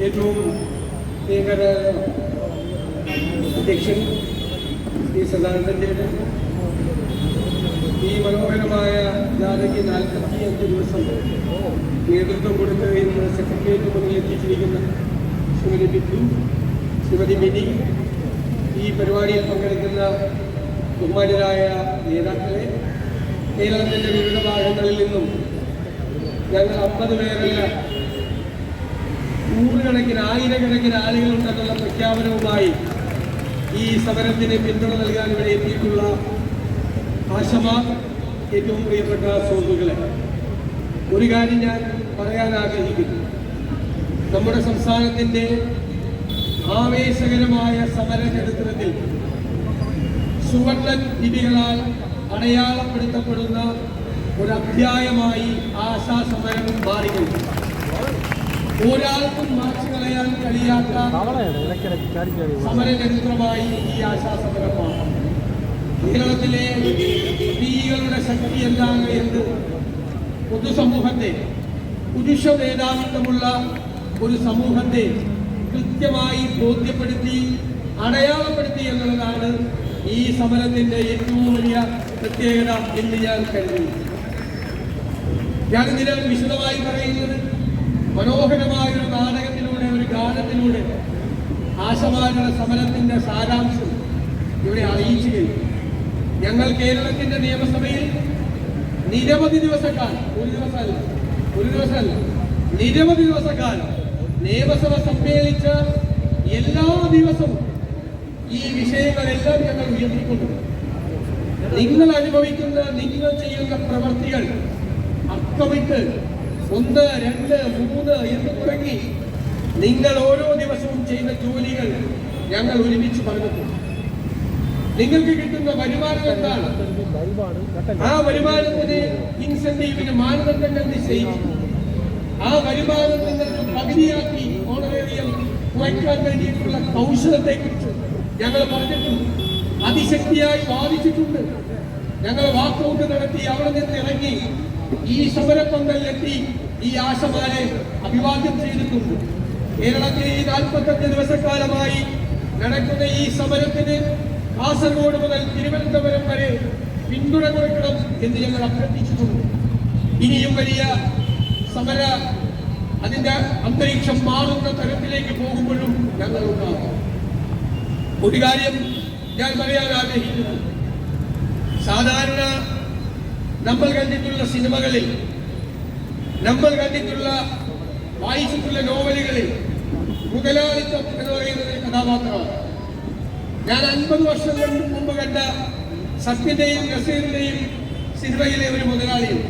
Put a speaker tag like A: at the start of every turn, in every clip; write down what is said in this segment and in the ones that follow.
A: ഏറ്റവും പ്രിയങ്കര അധ്യക്ഷൻ ശ്രീ സദാനന്ദന്റെ ഈ മനോഹരമായ ജാഥയ്ക്ക് നാൽപ്പത്തി അഞ്ച് ദിവസം നേതൃത്വം കൊടുത്ത് ഇന്ന് സെക്രട്ടേറിയറ്റ് മുന്നിൽ എത്തിച്ചിരിക്കുന്ന ശ്രീമതി ബിന്ദു ശ്രീമതി മിനി ഈ പരിപാടിയിൽ പങ്കെടുക്കുന്ന ബഹുമാനരായ നേതാക്കളെ കേരളത്തിന്റെ വിവിധ ഭാഗങ്ങളിൽ നിന്നും ഞങ്ങൾ അമ്പത് പേരല്ല നൂറുകണക്കിന് ആയിരക്കണക്കിന് ആളുകൾ ഉണ്ടെന്നുള്ള പ്രഖ്യാപനവുമായി ഈ സമരത്തിന് പിന്തുണ നൽകാൻ ഇവിടെ എത്തിയിട്ടുള്ള ആശമാർ ഏറ്റവും പ്രിയപ്പെട്ട സുഹൃത്തുക്കളെ ഒരു കാര്യം ഞാൻ പറയാൻ ആഗ്രഹിക്കുന്നു. നമ്മുടെ സംസ്ഥാനത്തിന്റെ ആവേശകരമായ സമര ചരിത്രത്തിൽ സുവർണ ലിപികളാൽ അടയാളപ്പെടുത്തപ്പെടുന്ന ഒരു അധ്യായമായി ആശാസമരം ഒരാൾക്കും മാർച്ച് കളയാൻ കഴിയാത്ത സമരചരിത്രമായി ഈ ആശാസമരമാണ്. കേരളത്തിലെ സ്ത്രീകളുടെ ശക്തി എന്താണ് എന്ന് പൊതുസമൂഹത്തെ പുരുഷ മേധാവിത്വമുള്ള ഒരു സമൂഹത്തെ കൃത്യമായി ബോധ്യപ്പെടുത്തി അടയാളപ്പെടുത്തി എന്നുള്ളതാണ് ഈ സമരത്തിന്റെ ഏറ്റവും വലിയ പ്രത്യേകത എന്ന് ഞാൻ കരുതുന്നു. ഞാൻ വിശദമായി പറയുന്നത് മനോഹരമായ ഒരു നാടകത്തിലൂടെ ഒരു ഗാനത്തിലൂടെ ആശമാരുടെ സമരത്തിന്റെ സാരാംശം ഇവിടെ അറിയിച്ചു ഞങ്ങൾ കേരളത്തിന്റെ നിയമസഭയിൽ നിരവധി ദിവസക്കാലം ഒരു ദിവസമല്ല ഒരു ദിവസമല്ല നിരവധി ദിവസക്കാലം നിയമസഭ സമ്മേളിച്ച എല്ലാ ദിവസവും ഈ വിഷയങ്ങളെല്ലാം ഞങ്ങൾ ഉയർത്തിക്കൊണ്ടു. നിങ്ങൾ അനുഭവിക്കുന്ന നിങ്ങൾ ചെയ്യുന്ന പ്രവർത്തികൾ അക്കമിട്ട് ഒന്ന് രണ്ട് മൂന്ന് എന്ന് തുടങ്ങി നിങ്ങൾ ഓരോ ദിവസവും ചെയ്യുന്ന ജോലികൾ ഞങ്ങൾ ഒരുമിച്ച് പറഞ്ഞിട്ടുണ്ട്. നിങ്ങൾക്ക് കിട്ടുന്ന വരുമാനം എന്താണ്? ആ വരുമാനത്തിന് ഇൻസെന്റീവിന് മാനദണ്ഡങ്ങൾ നിശ്ചയിച്ചു ആ വരുമാനം നിങ്ങൾക്ക് പകുതിയാക്കി ഓണറേറിയം കുറയ്ക്കാൻ വേണ്ടിയിട്ടുള്ള കൗശലത്തെ കുറിച്ച് ഞങ്ങൾ പറഞ്ഞിട്ടുണ്ട്. അതിശക്തിയായി വാദിച്ചിട്ടുണ്ട്. ഞങ്ങൾ വാക്കൗട്ട് നടത്തി അവിടെ നിന്ന് ഇറങ്ങി ഈ സമരപ്പന്തലിലെത്തി. ഈ ആശമാരെ അഭിവാദ്യം ചെയ്തിട്ടുണ്ട്. കേരളത്തിലെ ഈ നാൽപ്പത്തഞ്ച് ദിവസക്കാലമായി നടക്കുന്ന ഈ സമരത്തിന് കാസർഗോഡ് മുതൽ തിരുവനന്തപുരം വരെ പിന്തുണ കൊടുക്കണം എന്ന് ഞങ്ങൾ അഭ്യർത്ഥിച്ചിട്ടുണ്ട്. ഇനിയും വലിയ സമര അതിന്റെ അന്തരീക്ഷം മാറുന്ന തരത്തിലേക്ക് പോകുമ്പോഴും ഞങ്ങൾ ഉണ്ടാകും. ഒരു കാര്യം ഞാൻ പറയാൻ ആഗ്രഹിക്കുന്നു. സാധാരണ നമ്മൾ കണ്ടിട്ടുള്ള സിനിമകളിൽ നമ്മൾ കണ്ടിട്ടുള്ള വായിച്ചിട്ടുള്ള നോവലുകളിൽ മുതലാളിത്തം എന്ന് പറയുന്നത് കഥാപാത്രമാണ്. ഞാൻ അൻപത് വർഷങ്ങൾക്ക് മുമ്പ് കണ്ട സത്യന്റെയും നസീറിന്റെയും സിനിമയിലെ ഒരു മുതലാളിയും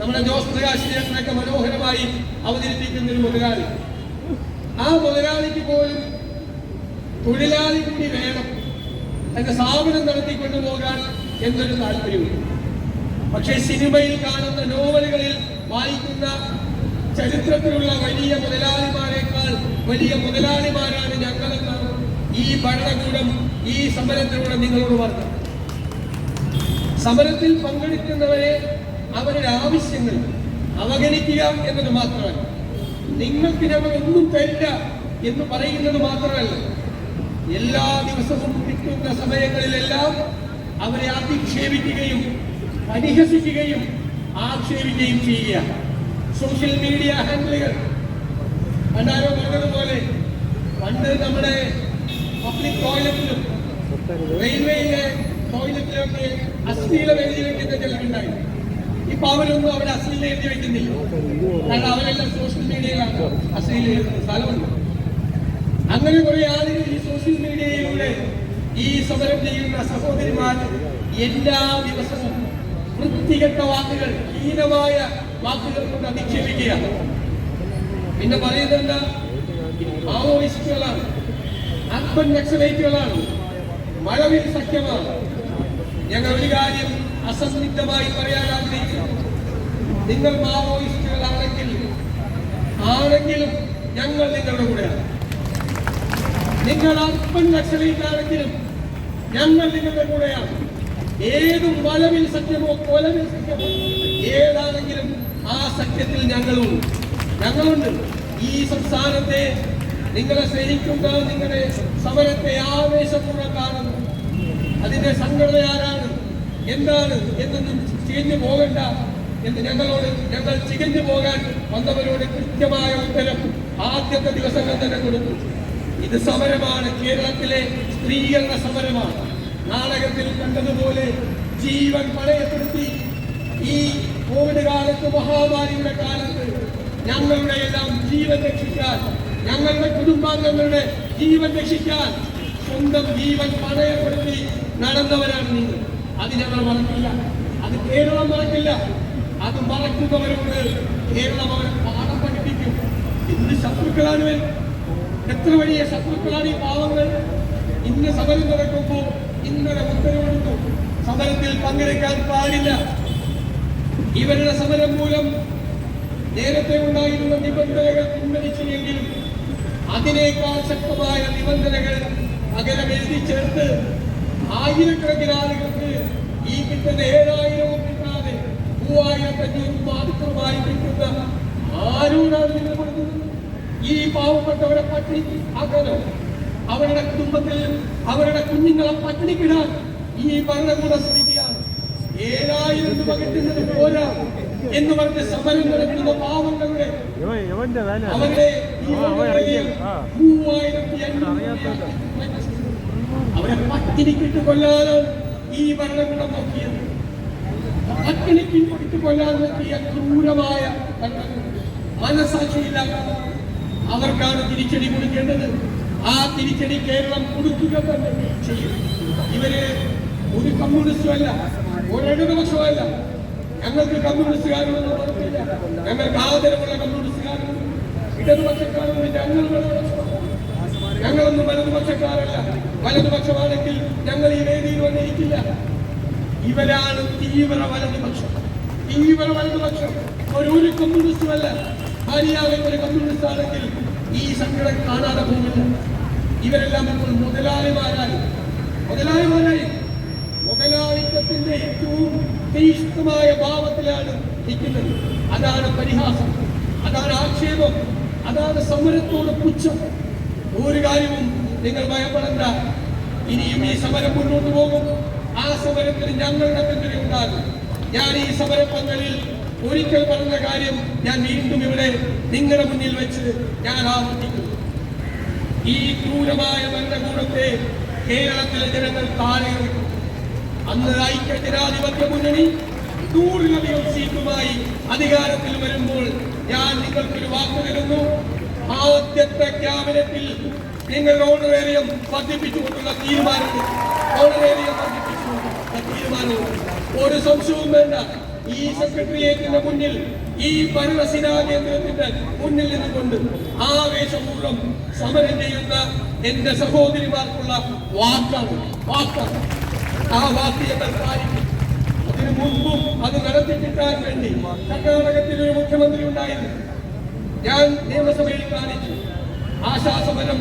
A: നമ്മുടെ ജോസ് പ്രകാശ് ചേട്ടനൊക്കെ മനോഹരമായി അവതരിപ്പിക്കുന്ന ഒരു മുതലാളി. ആ മുതലാളിക്ക് പോലും തൊഴിലാളി കൂടി വേണം. തന്റെ സ്ഥാപനം നടത്തിക്കൊണ്ടു പോകാൻ എന്നൊരു താല്പര്യമുണ്ട്. പക്ഷേ സിനിമയിൽ കാണുന്ന നോവലുകളിൽ വായിക്കുന്ന ചരിത്രത്തിലുള്ള വലിയ മുതലാളിമാരെക്കാൾ വലിയ മുതലാളിമാരാണ് ഞങ്ങളെന്നാണ് ഈ ഭരണകൂടം ഈ സമരത്തിലൂടെ നിങ്ങളോട് പറഞ്ഞു സമരത്തിൽ പങ്കെടുക്കുന്നവരെ അവരുടെ ആവശ്യങ്ങൾ അവഗണിക്കുക എന്നത് മാത്രമല്ല നിങ്ങൾക്ക് ഞങ്ങൾ ഒന്നും തരില്ല എന്ന് പറയുന്നത് മാത്രമല്ല എല്ലാ ദിവസവും കിട്ടുന്ന സമയങ്ങളിലെല്ലാം അവരെ അധിക്ഷേപിക്കുകയും പരിഹസിക്കുകയും ആക്ഷേപിക്കുകയും ചെയ്യുക. സോഷ്യൽ മീഡിയ ഹാൻഡിലുകൾ പണ്ടാരോ പറഞ്ഞതുപോലെ പണ്ട് നമ്മുടെ പബ്ലിക് ടോയ്ലറ്റിലും റെയിൽവേയിലെ ടോയ്ലറ്റിലൊക്കെ അശ്ലീല എഴുതി വെക്കുന്ന ചിലരുണ്ടായിരുന്നു ഇപ്പൊ അവരൊന്നും അവിടെ അശ്ലീല എഴുതി വെക്കുന്നില്ല. കാരണം അവരെല്ലാം സോഷ്യൽ മീഡിയയിലാണ് അശ്ലീല എഴുതുന്ന സ്ഥലമുണ്ട്. അങ്ങനെ കുറെ ആളുകൾ ഈ സോഷ്യൽ മീഡിയയിലൂടെ ഈ സമരം ചെയ്യുന്ന സഹോദരിമാർ എല്ലാ ദിവസവും വൃത്തികെട്ട വാക്കുകൾ ഹീനമായ വാക്കുകൾ കൊണ്ട് അധിക്ഷേപിക്കുക. പിന്നെ പറയുന്നത് എന്താ? മാവോയിസ്റ്റുകളാണ് അർബൻ നക്സലൈറ്റുകളാണ് മഴവിൽ സഖ്യമാണ്. ഞങ്ങൾ ഒരു കാര്യം അസന്നിഗ്ധമായി പറയാൻ ആഗ്രഹിക്കുന്നു. നിങ്ങൾ മാവോയിസ്റ്റുകളാണെങ്കിൽ ആണെങ്കിലും ഞങ്ങൾ നിങ്ങളുടെ കൂടെയാണ്. നിങ്ങൾ അർബൻ നക്സലൈറ്റ് ആണെങ്കിലും ഞങ്ങൾ നിങ്ങളുടെ കൂടെയാണ്. ഏതും വളവിൽ സത്യമോ കൊലവിൽ സത്യമോ ഏതാണെങ്കിലും ആ സത്യത്തിൽ ഞങ്ങളും ഞങ്ങളുണ്ട്. ഈ സംസ്ഥാനത്തെ നിങ്ങളെ സ്നേഹിക്കുക നിങ്ങളുടെ സമരത്തെ ആവേശപൂർവം കാണുന്നു. അതിന്റെ സംഘടന ആരാണ്? എന്താണ്? എന്നൊന്നും ചികഞ്ഞു പോകണ്ട എന്ന് ഞങ്ങളോട് ഞങ്ങൾ ചികഞ്ഞു പോകാൻ വന്നവരോട് കൃത്യമായ ഉത്തരം ആദ്യത്തെ ദിവസങ്ങൾ തന്നെ കൊടുത്തു. ഇത് സമരമാണ്. കേരളത്തിലെ സ്ത്രീകളുടെ സമരമാണ്. നാടകത്തിൽ കണ്ടതുപോലെ ജീവൻ പണയപ്പെടുത്തി. ഈ കോവിഡ് കാലത്ത് മഹാമാരിയുടെ കാലത്ത് ഞങ്ങളുടെ എല്ലാം ജീവൻ രക്ഷിക്കാൻ ഞങ്ങളുടെ കുടുംബാംഗങ്ങളുടെ ജീവൻ രക്ഷിക്കാൻ സ്വന്തം ജീവൻ പണയപ്പെടുത്തി നടന്നവരാണ് നിങ്ങൾ. അത് ഞങ്ങൾ മറക്കില്ല. അത് കേരളം മറക്കില്ല. അത് മറക്കുന്നവരോട് കേരളം അവർ പാഠം പഠിപ്പിക്കും. ഇന്ന് ശത്രുക്കളാണ് എത്ര വലിയ ശത്രുക്കളാണ് ഈ പാവങ്ങൾ? ഇന്ന് സമരം നടക്കുമ്പോൾ ഇന്നലെ ഉത്തരവെടുത്തു. സമരത്തിൽ പങ്കെടുക്കാൻ പാടില്ല. ഇവരുടെ സമരം മൂലം നേരത്തെ ഉണ്ടായിരുന്ന നിബന്ധനകൾ പിൻവലിച്ചില്ലെങ്കിലും അതിനേക്കാൾ ശക്തമായ നിബന്ധനകൾ പകരം എഴുതി ചേർത്ത് ആയിരക്കണക്കിന് ആളുകൾക്ക് ഈ കിട്ടുന്ന ഏഴായിരവും കിട്ടാതെ മൂവായിരത്തി അഞ്ഞൂറ് മാത്രമായി കിട്ടുന്ന ആരോടാണ് നിങ്ങൾ കൊടുക്കുന്നത് ഈ പാവപ്പെട്ടവരെ പട്ടി ആക്കാനോ? അവരുടെ കുടുംബത്തിൽ അവരുടെ കുഞ്ഞുങ്ങളെ പട്ടിണിക്കിടാൻ ഈ ഭരണകൂടം ശ്രമിക്കുകയാണ്. ഏഴായിരം രൂപ കിട്ടുന്നത് പോരാ എന്ന് പറഞ്ഞ് സമരം നടക്കുന്ന പാവങ്ങളുടെ
B: അവരെ
A: അവരുടെ. മൂവായിരത്തി അവരെ പട്ടിണിക്കിട്ട് കൊല്ലാനാണ് ഈ ഭരണകൂടം നോക്കിയത്. പട്ടിണിക്കിട്ട് കൊല്ലാൻ നോക്കിയ ക്രൂരമായ ഭരണകൂടം. മനസാക്ഷിയില്ലാത്ത അവർക്കാണ് തിരിച്ചടി കൊടുക്കേണ്ടത്. ആ തിരിച്ചടി കേരളം കൊടുക്കുക തന്നെ ചെയ്യും. ഇവർ ഒരു കമ്മ്യൂണിസ്റ്റും അല്ല ഒരു ഇടതുപക്ഷമല്ല ഞങ്ങൾക്ക് കമ്മ്യൂണിസ്റ്റുകാരൊന്നും ഉറപ്പില്ല ഞങ്ങൾക്ക് ആദരവുള്ള കമ്മ്യൂണിസ്റ്റുകാരും ഇടതുപക്ഷക്കാരും ഇടതുപക്ഷമാണ് ഞങ്ങളൊന്നും വലതുപക്ഷക്കാരല്ല. വലതുപക്ഷമാണെങ്കിൽ ഞങ്ങൾ ഈ വേദിയിൽ വന്നിരിക്കില്ല. ഇവരാണ് തീവ്ര വലതുപക്ഷം. തീവ്ര വലതുപക്ഷം. ഒരു ഒരു കമ്മ്യൂണിസ്റ്റുമല്ല. മര്യാദ ഒരു കമ്മ്യൂണിസ്റ്റ് ആണെങ്കിൽ സങ്കടം കാണാതെ പോകില്ല ഇവരെല്ലാം ഇപ്പോൾ മുതലാളിമാരായി. മുതലാളിമാരായി. മുതലാളിത്തത്തിന്റെ ഏറ്റവും തീഷ്ണമായ ഭാവത്തിലാണ് നിൽക്കുന്നത്. അതാണ് പരിഹാസം. അതാണ് ആക്ഷേപം. അതാണ് സമരത്തോട് പുച്ഛം. ഒരു കാര്യവും നിങ്ങൾ ഭയപ്പെടേണ്ട. ഇനിയും ഈ സമരം മുന്നോട്ട് പോകും. ആ സമരത്തിൽ ഞങ്ങളുടെ പിന്തുണ ഉണ്ടാകും. ഞാൻ ഈ സമരപ്പന്തലിൽ ഒരിക്കൽ പറഞ്ഞ കാര്യം ഞാൻ വീണ്ടും ഇവിടെ നിങ്ങളുടെ മുന്നിൽ വെച്ച് ഞാൻ ആവർത്തിക്കുന്നു. ഈ ക്രൂരമായ ഭരണകൂടത്തെ കേരളത്തിലെ ജനങ്ങൾ താഴെയിട്ടു അന്ന് ഐക്യ ജനാധിപത്യ മുന്നണി നൂറിലധികം സീറ്റുമായി അധികാരത്തിൽ വരുമ്പോൾ ഞാൻ നിങ്ങൾക്കൊരു വാക്ക് തരുന്നു ആദ്യത്തെ ക്യാബിനറ്റിൽ നിങ്ങൾ ഓണറേറിയം വർദ്ധിപ്പിച്ചുകൊണ്ടുള്ള തീരുമാനത്തിൽ ഓണറേറിയം വർദ്ധിപ്പിച്ചുകൊണ്ടുള്ള തീരുമാനവും ഒരു സംശയവും വേണ്ട. ഈ സെക്രട്ടേറിയറ്റിന്റെ മുന്നിൽ ഈ ഭരണസിനാ കേന്ദ്രത്തിന്റെ മുന്നിൽ നിന്നുകൊണ്ട് ആവേശപൂർവം സമരം ചെയ്യുന്ന എന്റെ സഹോദരിമാർക്കുള്ള വാക്കാണ് വാക്കാണ്. ആ വാക്ക് ഞങ്ങൾ പാലിക്കും. മുമ്പും അത് നടത്തി കിട്ടാൻ വേണ്ടി കർണാടകത്തിൽ ഒരു മുഖ്യമന്ത്രി ഉണ്ടായിരുന്നു. ഞാൻ നിയമസഭയിൽ കാണിച്ചു. ആശാസമരം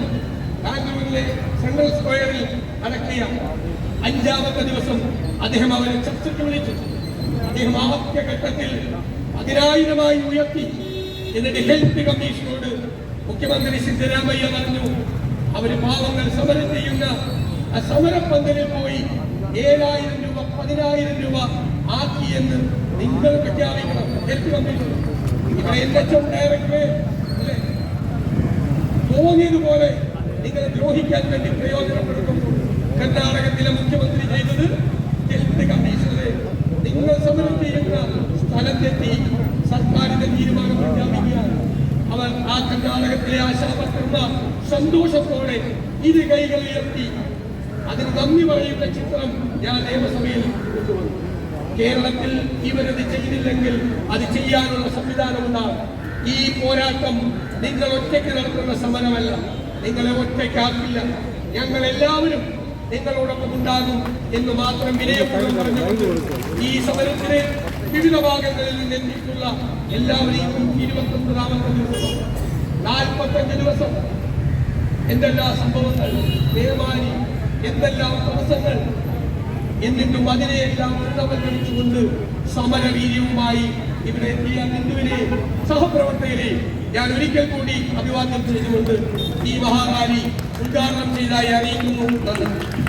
A: ബാംഗ്ലൂരിലെ സെൻട്രൽ സ്ക്വയറിൽ നടക്കിയ അഞ്ചാമത്തെ ദിവസം അദ്ദേഹം അവരെ ചർച്ചയ്ക്ക് വിളിച്ചു. അദ്ദേഹം ആദ്യ ഘട്ടത്തിൽ പതിനായിരമായി ഉയർത്തി എന്നിട്ട് ഹെൽത്ത് കമ്മീഷനോട് മുഖ്യമന്ത്രി സിദ്ധരാമയ്യ പറഞ്ഞു അവർ പാവങ്ങൾ സമരം ചെയ്യുന്ന ആ സമരപ്പന്തലിൽ പോയി ഏഴായിരം രൂപ പതിനായിരം രൂപ ആക്കി എന്ന് നിങ്ങൾ പ്രഖ്യാപിക്കണം. ഹെൽത്ത് കമ്മീഷൻ തോന്നിയതുപോലെ നിങ്ങളെ ദ്രോഹിക്കാൻ വേണ്ടി പ്രയോജനപ്പെടുത്തുന്നു. കർണാടകത്തിലെ മുഖ്യമന്ത്രി ചെയ്തത് ഹെൽത്ത് കമ്മീഷണറെ നിങ്ങൾ സമരം ചെയ്യുന്ന സ്ഥലത്തെത്തി സർക്കാരിന്റെ തീരുമാനം പ്രഖ്യാപിക്കുകയാണ്. അവർ ആ കർണാടകത്തിലെ ആശാവർക്കർമാർ സന്തോഷത്തോടെ ഇത് കൈകൾ ഉയർത്തി. അതിന് നന്ദി പറയുന്ന ചിത്രം ഞാൻ നിയമസഭയിൽ കൊണ്ടുവന്നു കേരളത്തിൽ ഇവരത് ചെയ്തില്ലെങ്കിൽ അത് ചെയ്യാനുള്ള സംവിധാനം ഉണ്ടാകും ഈ പോരാട്ടം നിങ്ങൾ ഒറ്റയ്ക്ക് നടത്തുന്ന സമരമല്ല. നിങ്ങളെ ഒറ്റയ്ക്കാക്കില്ല. ഞങ്ങൾ എല്ലാവരും നിങ്ങളോടൊപ്പം ഉണ്ടാകും എന്ന് മാത്രം വിനയപൂർവം പറഞ്ഞുകൊണ്ട് ഈ സമരത്തിന് വിവിധ ഭാഗങ്ങളിൽ നിന്നിട്ടുള്ള എല്ലാവരെയും ഇരുപത്തി ഒമ്പതാമത്തെ ദിവസം നാൽപ്പത്തഞ്ച് ദിവസം എന്തെല്ലാം സംഭവങ്ങൾ പേമാരി എന്തെല്ലാം തടസ്സങ്ങൾ എന്നിട്ടും അതിനെയെല്ലാം ഉന്നവൽക്കരിച്ചുകൊണ്ട് സമരവീര്യവുമായി ഇവിടെ എത്തിയ ബിന്ദുവിനെ സഹപ്രവർത്തകരെ ഞാൻ ഒരിക്കൽ കൂടി അഭിവാദ്യം ചെയ്തുകൊണ്ട് ഈ മഹാമാരി ഉദ്ഘാടനം ചെയ്തായി അറിയിക്കുന്നു. നന്ദി.